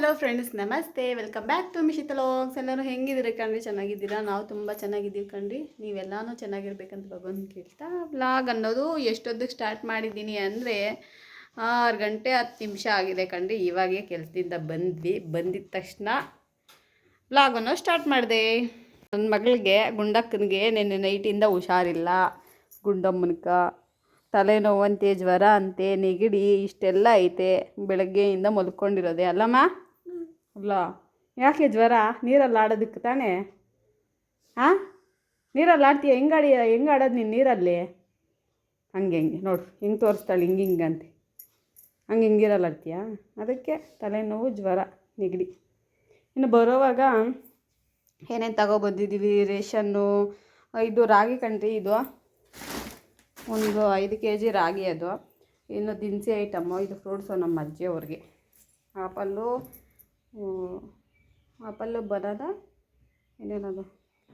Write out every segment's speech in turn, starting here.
Hello friends ನಮಸ್ತೆ. Welcome back to Mishita vlogs ಎಲ್ಲರೂ ಹೆಂಗಿದ್ದೀರಿ ಕಣ್ರಿ? ಚೆನ್ನಾಗಿದ್ದೀರಾ? ನಾವು ತುಂಬ ಚೆನ್ನಾಗಿದ್ದೀವಿ ಕಣ್ರಿ. ನೀವೆಲ್ಲನೂ ಚೆನ್ನಾಗಿರ್ಬೇಕಂತ ಭಗವಂತ ಕೇಳ್ತಾ ಬ್ಲಾಗ್ ಅನ್ನೋದು ಎಷ್ಟೊತ್ತಿಗೆ ಸ್ಟಾರ್ಟ್ ಮಾಡಿದ್ದೀನಿ ಅಂದರೆ ಆರು ಗಂಟೆ ಹತ್ತು ನಿಮಿಷ ಆಗಿದೆ ಕಣ್ರಿ. ಇವಾಗೇ ಕೆಲಸದಿಂದ ಬಂದ್ವಿ. ಬಂದಿದ ತಕ್ಷಣ ಬ್ಲಾಗನ್ನು ಸ್ಟಾರ್ಟ್ ಮಾಡಿದೆ. ನನ್ನ ಮಗಳಿಗೆ, ಗುಂಡಕ್ಕನಿಗೆ ನಿನ್ನೆ ನೈಟಿಂದ ಹುಷಾರಿಲ್ಲ. ಗುಂಡಮ್ಮನಕ ತಲೆನೋವಂತೆ ಜ್ವರ ಅಂತೆ, ನೆಗಡಿ ಇಷ್ಟೆಲ್ಲ ಐತೆ. ಬೆಳಗ್ಗೆಯಿಂದ ಮಲ್ಕೊಂಡಿರೋದೆ. ಅಲ್ಲಮ್ಮ? ಅಲ್ಲ ಯಾಕೆ ಜ್ವರ? ನೀರಲ್ಲಿ ಆಡೋದಕ್ಕೆ ತಾನೇ? ಹಾಂ ನೀರಲ್ಲಿ ಆಡ್ತೀಯ ಹೆಂಗೆ ಆಡಿಯ ಹೆಂಗೆ ಆಡೋದು ನೀನು ನೀರಲ್ಲಿ? ಹಂಗೆ, ಹಿಂಗೆ, ನೋಡು, ಹಿಂಗೆ ತೋರಿಸ್ತಾಳೆ, ಹಿಂಗೆ ಹಿಂಗೆ ಅಂತ. ಹಂಗೆ ಹಿಂಗಿರಲ್ಲ ಆಡ್ತೀಯ ಅದಕ್ಕೆ ತಲೆನೋವು, ಜ್ವರ, ನೆಗಡಿ. ಇನ್ನು ಬರೋವಾಗ ಏನೇನು ತಗೊಬಂದಿದ್ದೀವಿ ರೇಷನ್ನು, ಇದು ರಾಗಿ ಕಣ್ರಿ ಇದು. ಒಂದು ಐದು ಕೆ ಜಿ ರಾಗಿ ಅದು. ಇನ್ನು ದಿನಸಿ ಐಟಮ್ಮು, ಇದು ಫ್ರೂಟ್ಸು ನಮ್ಮ ಅಜ್ಜಿಯವ್ರಿಗೆ ಆಪಲ್ಲು ಆಪಲ್ಲು ಬನಾನ ಇನ್ನೇನದು?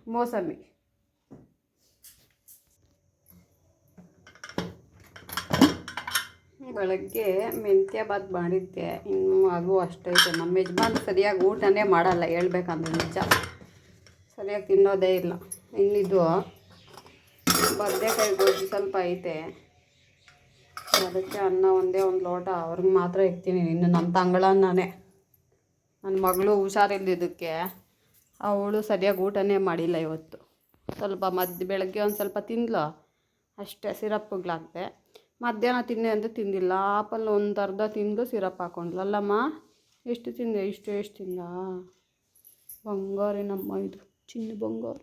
ಮೋಸಂಬಿ. ಬೆಳಗ್ಗೆ ಮೆಂತ್ಯ ಬಾತ್ ಮಾಡಿದ್ದೆ. ಇನ್ನು ಅದು ಅಷ್ಟೈತೆ ನಮ್ಮ ಯಜಮಾನ್ ಸರಿಯಾಗಿ ಊಟನೇ ಮಾಡಲ್ಲ. ಹೇಳ್ಬೇಕಂದ್ರೆ ನಿಜ. ಸರಿಯಾಗಿ ತಿನ್ನೋದೇ ಇಲ್ಲ. ಇನ್ನಿದು ಬದನೆಕಾಯಿ ಗೊಜ್ಜು ಸ್ವಲ್ಪ ಐತೆ. ಅದಕ್ಕೆ ಅನ್ನ ಒಂದೇ ಒಂದು ಲೋಟ. ಅವ್ರಿಗೆ ಮಾತ್ರ ಇಕ್ತೀನಿ ಇನ್ನು ನಮ್ಮ ತಂಗಳನ್ನಾನೇ ನನ್ನ ಮಗಳು ಹುಷಾರಿಲ್ಲದಿದ್ದಕ್ಕೆ ಅವಳು ಸರಿಯಾಗಿ ಊಟನೇ ಮಾಡಿಲ್ಲ ಇವತ್ತು. ಸ್ವಲ್ಪ ಮದ್ದು ಬೆಳಗ್ಗೆ ಒಂದು ಸ್ವಲ್ಪ ತಿಂದ್ಲು. ಅಷ್ಟೇ ಸಿರಪ್ಗಳಾಕ್ದೆ ಮಧ್ಯಾಹ್ನ ತಿನ್ನೆ ಅಂತ ತಿಂದಿಲ್ಲ. ಆಪಲ್ ಒಂದು ಅರ್ಧ ತಿಂದು ಸಿರಪ್ ಹಾಕೊಂಡ್ಲು. ಅಲ್ಲಮ್ಮ, ಎಷ್ಟು ತಿಂದೆ? ಇಷ್ಟು, ಎಷ್ಟು ತಿಂದ? ಬಂಗಾರಿ ನಮ್ಮ ಇದು, ಚಿನ್ನ ಬಂಗಾರ.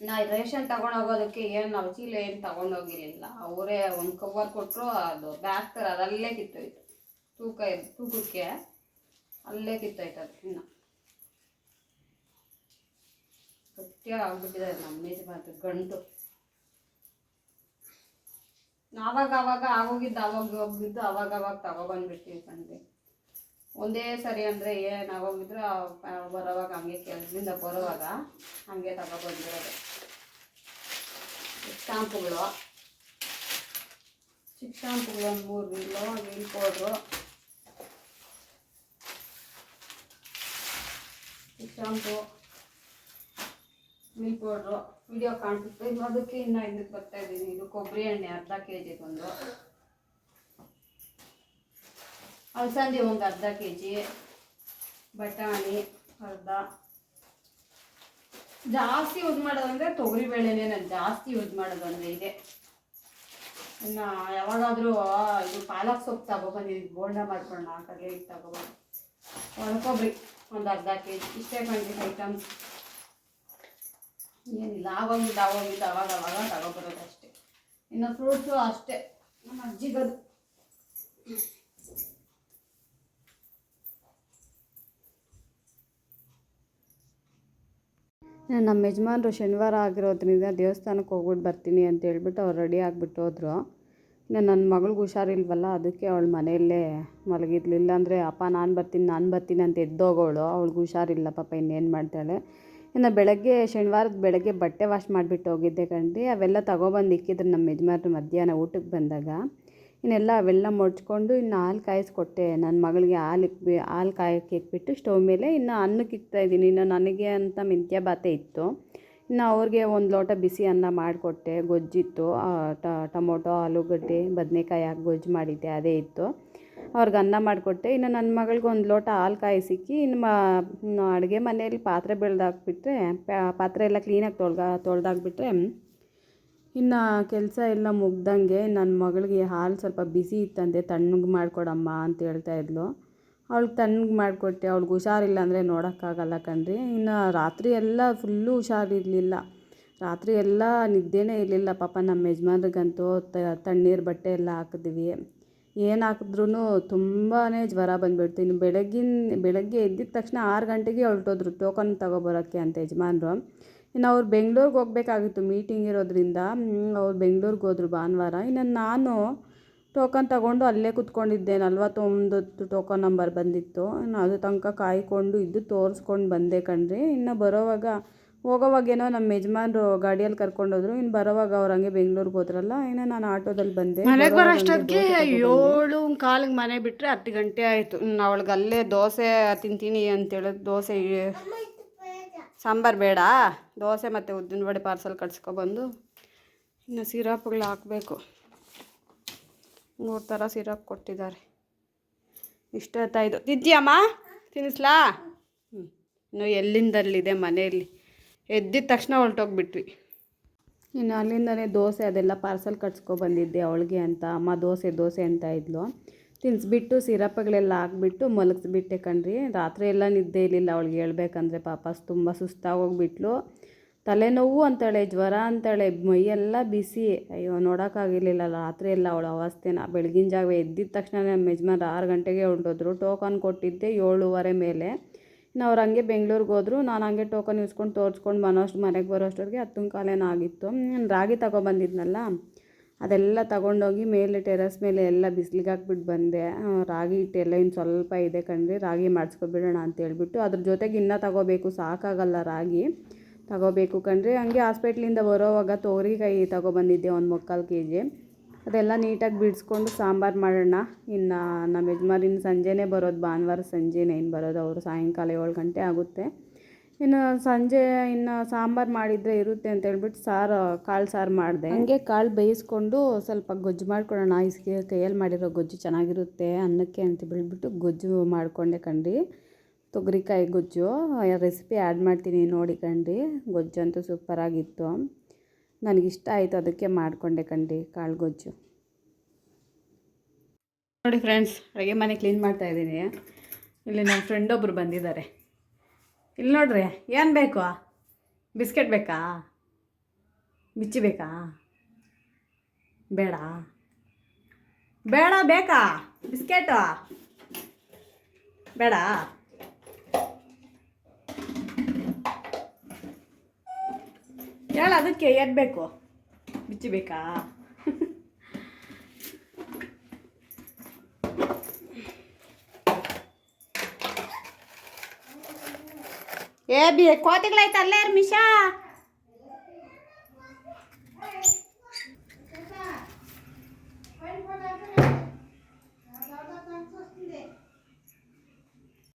ನಾ ರೇಷನ್ ತಗೊಂಡೋಗೋದಕ್ಕೆ ಏನು ನಾವು ಚೀಲ ಏನು ತಗೊಂಡೋಗಿರಲಿಲ್ಲ ಅವರೇ ಒಂದು ಕವರ್ ಕೊಟ್ಟರು ಅದು ಬ್ಯಾಗ್ ಥರ ಅದಲ್ಲೇ ಕಿತ್ತೋಯ್ತು. ತೂಕ ತೂಕಕ್ಕೆ ಅಲ್ಲೇ ಕಿತ್ತೋಯ್ತು ಅದು ಇನ್ನು. ಗಟ್ಟಿಯಾಗಿ ಆಗ್ಬಿಟ್ಟಿದೆ ನಮ್ಮ ಯಜಮಾನ್ರು, ಗಂಟು. ಆವಾಗ ಆವಾಗ ಆಗೋಗಿದ್ದು, ಆವಾಗ ಹೋಗಿದ್ದು ಆವಾಗ ಆವಾಗ ತಗೊಬಂದ್ಬಿಡ್ತೀವಿ ಕಣ್ರಿ ಒಂದೇ ಸರಿ ಅಂದರೆ ಏನು ಆಗೋಗಿದ್ರು ಬರೋವಾಗ ಹಂಗೆ ಕೆಲಸದಿಂದ ಬರೋವಾಗ ಹಂಗೆ ತಗೊಬಂದಿರೋದು. ಶಾಂಪುಗಳು ಚಿಕ್ಕ ಸ್ಟಾಂಪುಗಳು ಒಂದು ಮೂರು ವೀಲು, ವೀಲ್ ಪೌಡ್ರು. ಚಿಕ್ಕ ಶಾಂಪು ವೀಲ್ ಪೌಡ್ರು. ವಿಡಿಯೋ ಕಾಣಿಸುತ್ತೆ ಇದು ಅದಕ್ಕೆ ಇನ್ನು ಇದಕ್ಕೆ ಬರ್ತಾ ಇದ್ದೀನಿ. ಇದು ಕೊಬ್ಬರಿ ಎಣ್ಣೆ ಅರ್ಧ ಕೆ ಜಿಗೊಂದು ಅಲಸಂದಿ ಒಂದು ಅರ್ಧ ಕೆ ಜಿ ಬಟಾಣಿ ಅರ್ಧ. ಜಾಸ್ತಿ ಯೂಸ್ ಮಾಡೋದಂದ್ರೆ ತೊಗರಿ ಬೇಳೆನೇ ನಾನು ಜಾಸ್ತಿ ಯೂಸ್ ಮಾಡೋದು ಇದೆ. ಇನ್ನು ಯಾವಾಗಾದರೂ ಇದು ಪಾಲಕ್ ಸೊಪ್ಪು ತಗೊಬಂದಿದ್ದು ಬೋಂಡ ಹಾಕಗೆ ಇದು ತಗೊಬಂದು ಒಣಕೊಬ್ರಿ, ಒಂದು ಅರ್ಧ ಕೆ ಜಿ, ಇಷ್ಟೇ ಕಂಡು ಐಟಮ್ಸ್ ಏನಿಲ್ಲ ಆವಾಗಿದ್ದು ಆವಾಗಿದ್ದು ಅವಾಗ ಅವಾಗ ತಗೊಬರೋದು ಅಷ್ಟೇ. ಇನ್ನು ಫ್ರೂಟ್ಸು ಅಷ್ಟೇ. ನಮ್ಮ ಅಜ್ಜಿಗದು. ನಮ್ಮ ಯಜಮಾನ್ರು ಶನಿವಾರ ಆಗಿರೋದ್ರಿಂದ ದೇವಸ್ಥಾನಕ್ಕೆ ಹೋಗ್ಬಿಟ್ಟು ಬರ್ತೀನಿ ಅಂತ ಹೇಳ್ಬಿಟ್ಟು ಅವ್ರು ರೆಡಿ ಆಗಿಬಿಟ್ಟು ಹೋದ್ರು. ಇನ್ನು ನನ್ನ ಮಗಳಿಗೆ ಹುಷಾರಿಲ್ವಲ್ಲ, ಅದಕ್ಕೆ ಅವಳು ಮನೆಯಲ್ಲೇ ಮಲಗಿದ್ಲು. ಇಲ್ಲಾಂದರೆ, ಅಪ್ಪ, ನಾನು ಬರ್ತೀನಿ ನಾನು ಬರ್ತೀನಿ ಅಂತ ಎದ್ದೋಗೋಳು. ಅವಳಿಗೆ ಹುಷಾರಿಲ್ಲ, ಪಾಪ ಇನ್ನೇನು ಮಾಡ್ತಾಳೆ. ಇನ್ನು ಬೆಳಗ್ಗೆ, ಶನಿವಾರದ ಬೆಳಗ್ಗೆ ಬಟ್ಟೆ ವಾಶ್ ಮಾಡಿಬಿಟ್ಟು ಹೋಗಿದ್ದೆ ಕಣ್ರಿ. ಅವೆಲ್ಲ ತಗೊಬಂದು ಇಕ್ಕಿದ್ರು ನಮ್ಮ ಯಜಮಾನ್ರು ಮಧ್ಯಾಹ್ನ ಊಟಕ್ಕೆ ಬಂದಾಗ. ಇನ್ನೆಲ್ಲ ಅವೆಲ್ಲ ಮುಡ್ಚ್ಕೊಂಡು ಇನ್ನು ಹಾಲು ಕಾಯಿಸ್ಕೊಟ್ಟೆ. ನನ್ನ ಮಗಳಿಗೆ ಹಾಲು ಇಕ್ಬಿ, ಹಾಲು ಕಾಯಕ್ಕೆ ಇಕ್ಬಿಟ್ಟು ಸ್ಟವ್ ಮೇಲೆ ಇನ್ನು ಅನ್ನಕ್ಕೆ ಇಕ್ತಾ ಇದ್ದೀನಿ. ಇನ್ನು ನನಗೆ ಅಂತ ಮೆಂತ್ಯ ಬಾತೆ ಇತ್ತು. ಇನ್ನು ಅವ್ರಿಗೆ ಒಂದು ಲೋಟ ಬಿಸಿ ಅನ್ನ ಮಾಡಿಕೊಟ್ಟೆ. ಗೊಜ್ಜಿತ್ತು. ಟೊಮೊಟೊ, ಆಲೂಗಡ್ಡೆ, ಬದನೆಕಾಯಿ ಹಾಕಿ ಗೊಜ್ಜು ಮಾಡಿದ್ದೆ. ಅದೇ ಇತ್ತು. ಅವ್ರಿಗೆ ಅನ್ನ ಮಾಡಿಕೊಟ್ಟೆ. ಇನ್ನು ನನ್ನ ಮಗಳಿಗೆ ಒಂದು ಲೋಟ ಹಾಲು ಕಾಯಿಸಿಕ್ಕಿ ಇನ್ನು ಮ ಅಡುಗೆ ಮನೆಯಲ್ಲಿ ಪಾತ್ರೆ ಬೆಳೆದಾಕ್ಬಿಟ್ರೆ ಪಾತ್ರೆ ಎಲ್ಲ ಕ್ಲೀನಾಗಿ ತೊಳ್ಗ, ತೊಳೆದಾಕ್ಬಿಟ್ರೆ ಇನ್ನು ಕೆಲಸ ಎಲ್ಲ ಮುಗ್ದಂಗೆ ನನ್ನ ಮಗಳಿಗೆ ಹಾಲು ಸ್ವಲ್ಪ ಬಿಸಿ ಇತ್ತಂತೆ, ತಣ್ಣಗೆ ಮಾಡಿಕೊಡಮ್ಮ ಅಂತ ಹೇಳ್ತಾ ಇದ್ಲು. ಅವಳಿಗೆ ತಣ್ಣಗೆ ಮಾಡಿಕೊಟ್ಟೆ, ಅವ್ಳಿಗೆ ಹುಷಾರಿಲ್ಲ ಅಂದರೆ ನೋಡೋಕ್ಕಾಗಲ್ಲ ಕಣ್ರಿ. ಇನ್ನು ರಾತ್ರಿ ಎಲ್ಲ ಫುಲ್ಲು ಹುಷಾರಿರಲಿಲ್ಲ. ರಾತ್ರಿ ಎಲ್ಲ ನಿದ್ದೆನೇ ಇರಲಿಲ್ಲ. ಪಾಪ ನಮ್ಮ ಯಜಮಾನ್ರಿಗಂತೂ ತಣ್ಣೀರು ಬಟ್ಟೆ ಎಲ್ಲ ಹಾಕಿದ್ವಿ. ಏನು ಹಾಕಿದ್ರೂ ತುಂಬಾ ಜ್ವರ ಬಂದುಬಿಡ್ತು. ಇನ್ನು ಬೆಳಗಿನ, ಬೆಳಗ್ಗೆ ಎದ್ದಿದ ತಕ್ಷಣ ಆರು ಗಂಟೆಗೆ ಹೊರಟೋದ್ರು, ಟೋಕನ್ ತಗೊಬರೋಕ್ಕೆ ಅಂತ ಯಜಮಾನ್ರು. ಇನ್ನು ಅವ್ರು ಬೆಂಗ್ಳೂರಿಗೆ ಹೋಗ್ಬೇಕಾಗಿತ್ತು ಮೀಟಿಂಗ್ ಇರೋದ್ರಿಂದ ಅವ್ರು ಬೆಂಗ್ಳೂರಿಗೆ ಹೋದ್ರು ಭಾನುವಾರ. ಇನ್ನು ನಾನು ಟೋಕನ್ ತಗೊಂಡು ಅಲ್ಲೇ ಕೂತ್ಕೊಂಡಿದ್ದೆ ನಲ್ವತ್ತೊಂದು ಟೋಕನ್ ನಂಬರ್ ಬಂದಿತ್ತು. ಇನ್ನು ಅದು ತನಕ ಕಾಯ್ಕೊಂಡು ಇದ್ದು ತೋರಿಸ್ಕೊಂಡು ಬಂದೆ ಕಣ್ರಿ. ಇನ್ನು ಬರೋವಾಗ ಹೋಗೋವಾಗೇನೋ ನಮ್ಮ ಯಜಮಾನ್ರು ಗಾಡಿಯಲ್ಲಿ ಕರ್ಕೊಂಡೋದ್ರು ಇನ್ನು ಬರೋವಾಗ ಅವ್ರು ಹಂಗೆ ಬೆಂಗ್ಳೂರಿಗೆ ಹೋದ್ರಲ್ಲ ಇನ್ನು ನಾನು ಆಟೋದಲ್ಲಿ ಬಂದೆ. ಮನೆಗೆ ಬರೋಷ್ಟೊತ್ತಿಗೆ ಏಳು ಕಾಲಿಗೆ ಮನೆ ಬಿಟ್ಟರೆ ಹತ್ತು ಗಂಟೆ ಆಯಿತು. ಅವಳಿಗೆ ಅಲ್ಲೇ ದೋಸೆ ತಿಂತೀನಿ ಅಂತೇಳಿ ದೋಸೆ ಸಾಂಬಾರು ಬೇಡ. ದೋಸೆ ಮತ್ತು ಉದ್ದಿನ ವಡೆ ಪಾರ್ಸಲ್ ಕಟ್ಸ್ಕೊಬಂದು ಇನ್ನು ಸಿರಪ್ಗಳು ಹಾಕಬೇಕು. ಮೂರು ಥರ ಸಿರಪ್ ಕೊಟ್ಟಿದ್ದಾರೆ. ಇಷ್ಟೊತ್ತಾಯಿತು. ತಿಂತೀಯಮ್ಮ ತಿನ್ನಿಸ್ಲಾ? ಹ್ಞೂ ಇನ್ನು ಎಲ್ಲಿಂದಲ್ಲಿದೆ ಮನೆಯಲ್ಲಿ? ಎದ್ದಿದ ತಕ್ಷಣ ಹೊರಟೋಗ್ಬಿಟ್ವಿ. ಇನ್ನು ಅಲ್ಲಿಂದಲೇ ದೋಸೆ ಅದೆಲ್ಲ ಪಾರ್ಸಲ್ ಕಟ್ಸ್ಕೊಬಂದಿದ್ದೆ ಅವಳಿಗೆ ಅಂತ. ಅಮ್ಮ ದೋಸೆ ದೋಸೆ ಅಂತ ಇದ್ಲು. ತಿನ್ನಿಸ್ಬಿಟ್ಟು ಸಿರಪ್ಗಳೆಲ್ಲ ಹಾಕ್ಬಿಟ್ಟು ಮಲಗಿಸ್ಬಿಟ್ಟೆ ಕಣ್ರಿ. ರಾತ್ರಿ ಎಲ್ಲ ನಿದ್ದೆ ಇರಲಿಲ್ಲ. ಅವಳಿಗೆ ಹೇಳ್ಬೇಕಂದ್ರೆ ಪಾಪ ತುಂಬ ಸುಸ್ತಾಗೋಗ್ಬಿಟ್ಲು. ತಲೆನೋವು ಅಂತಾಳೆ, ಜ್ವರ ಅಂತಾಳೆ, ಮೈಯೆಲ್ಲ ಬಿಸಿ. ಅಯ್ಯೋ, ನೋಡೋಕ್ಕಾಗಿರ್ಲಿಲ್ಲ. ರಾತ್ರಿ ಎಲ್ಲ ಅವಳ ಅವಸ್ಥೆನ. ಬೆಳಗಿನ ಜಾಗ ಎದ್ದಿದ ತಕ್ಷಣ ನಮ್ಮ ಯಜಮಾನ್ರು ಆರು ಗಂಟೆಗೆ ಹೊಂಟೋದ್ರು. ಟೋಕನ್ ಕೊಟ್ಟಿದ್ದೆ ಏಳುವರೆ ಮೇಲೆ. ಇನ್ನು ಅವ್ರು ಹಂಗೆ ಬೆಂಗಳೂರಿಗೆ ಹೋದ್ರು. ನಾನು ಹಂಗೆ ಟೋಕನ್ ಇಸ್ಕೊಂಡು ತೋರಿಸ್ಕೊಂಡು ಬರೋಷ್ಟು ಮನೆಗೆ ಬರೋಷ್ಟೊರಿಗೆ ಹತ್ತು ಕಾಲೇನ ಆಗಿತ್ತು. ರಾಗಿ ತಗೊಬಂದಿದ್ನಲ್ಲ. ಅದೆಲ್ಲ ತಗೊಂಡೋಗಿ ಮೇಲೆ ಟೆರಸ್ ಮೇಲೆ ಎಲ್ಲ ಬಿಸಿಲಿಗೆ ಹಾಕ್ಬಿಟ್ಟು ಬಂದೆ. ರಾಗಿ ಹಿಟ್ಟೆಲ್ಲ ಇನ್ನು ಸ್ವಲ್ಪ ಇದೆ ಕಣ್ರಿ, ರಾಗಿ ಮಾಡಿಸ್ಕೊಬಿಡೋಣ ಅಂತ ಹೇಳ್ಬಿಟ್ಟು. ಅದ್ರ ಜೊತೆಗೆ ಇನ್ನೂ ತಗೋಬೇಕು, ಸಾಕಾಗಲ್ಲ ರಾಗಿ. ತಗೋಬೇಕು ಕಣ್ರಿ. ಹಂಗೆ ಹಾಸ್ಪಿಟ್ಲಿಂದ ಬರೋವಾಗ ತೊಗರಿಕಾಯಿ ತಗೊಬಂದಿದ್ದೆ ಒಂದು ಮುಕ್ಕಾಲು ಕೆ ಜಿ ಅದೆಲ್ಲ ನೀಟಾಗಿ ಬಿಡಿಸ್ಕೊಂಡು ಸಾಂಬಾರು ಮಾಡೋಣ. ಇನ್ನು ನಮ್ಮ ಯಜಮಾನಿನ ಸಂಜೆನೇ ಬರೋದು, ಭಾನುವಾರ ಸಂಜೆನೇ ಇನ್ನು ಬರೋದು. ಅವರು ಸಾಯಂಕಾಲ ಏಳು ಗಂಟೆ ಆಗುತ್ತೆ. ಇನ್ನು ಸಂಜೆ, ಇನ್ನು ಸಾಂಬಾರು ಮಾಡಿದರೆ ಇರುತ್ತೆ ಅಂತ ಹೇಳ್ಬಿಟ್ಟು ಸಾರು, ಕಾಳು ಸಾರು ಮಾಡಿದೆ. ಹಂಗೆ ಕಾಳು ಬೇಯಿಸ್ಕೊಂಡು ಸ್ವಲ್ಪ ಗೊಜ್ಜು ಮಾಡ್ಕೊಳ್ಳೋಣ. ಐಸ್ಗೆ ಕೈಯಲ್ಲಿ ಮಾಡಿರೋ ಗೊಜ್ಜು ಚೆನ್ನಾಗಿರುತ್ತೆ ಅನ್ನಕ್ಕೆ ಅಂತ ಬಿಳ್ಬಿಟ್ಟು ಗೊಜ್ಜು ಮಾಡಿಕೊಂಡೆ ಕಂಡು ತೊಗರಿಕಾಯಿ ಗೊಜ್ಜು ರೆಸಿಪಿ ಆ್ಯಡ್ ಮಾಡ್ತೀನಿ ನೋಡಿ ಕಂಡು ಗೊಜ್ಜು ಅಂತೂ ಸೂಪರಾಗಿತ್ತು. ನನಗಿಷ್ಟ ಆಯಿತು ಅದಕ್ಕೆ ಮಾಡಿಕೊಂಡೆ ಕಂಡು ಕಾಳು ಗೊಜ್ಜು. ನೋಡಿ ಫ್ರೆಂಡ್ಸ್, ಅಡುಗೆ ಮನೆ ಕ್ಲೀನ್ ಮಾಡ್ತಾ ಇದ್ದೀನಿ. ಇಲ್ಲಿ ನಮ್ಮ ಫ್ರೆಂಡ್ ಒಬ್ಬರು ಬಂದಿದ್ದಾರೆ. ಇಲ್ಲಿ ನೋಡ್ರಿ, ಏನು ಬೇಕು? ಬಿಸ್ಕೆಟ್ ಬೇಕಾ? ಬಿಚ್ಚಿ ಬೇಕಾ? ಬೇಡ. ಬೇಡ ಬೇಕಾ? ಬಿಸ್ಕೆಟು? ಬೇಡ. ಹೇಳ ಅದಕ್ಕೆ ಏನು ಬೇಕು? ಬಿಚ್ಚಿ ಬೇಕಾ? ए बी कोतिकला चाललंय यार मिशा?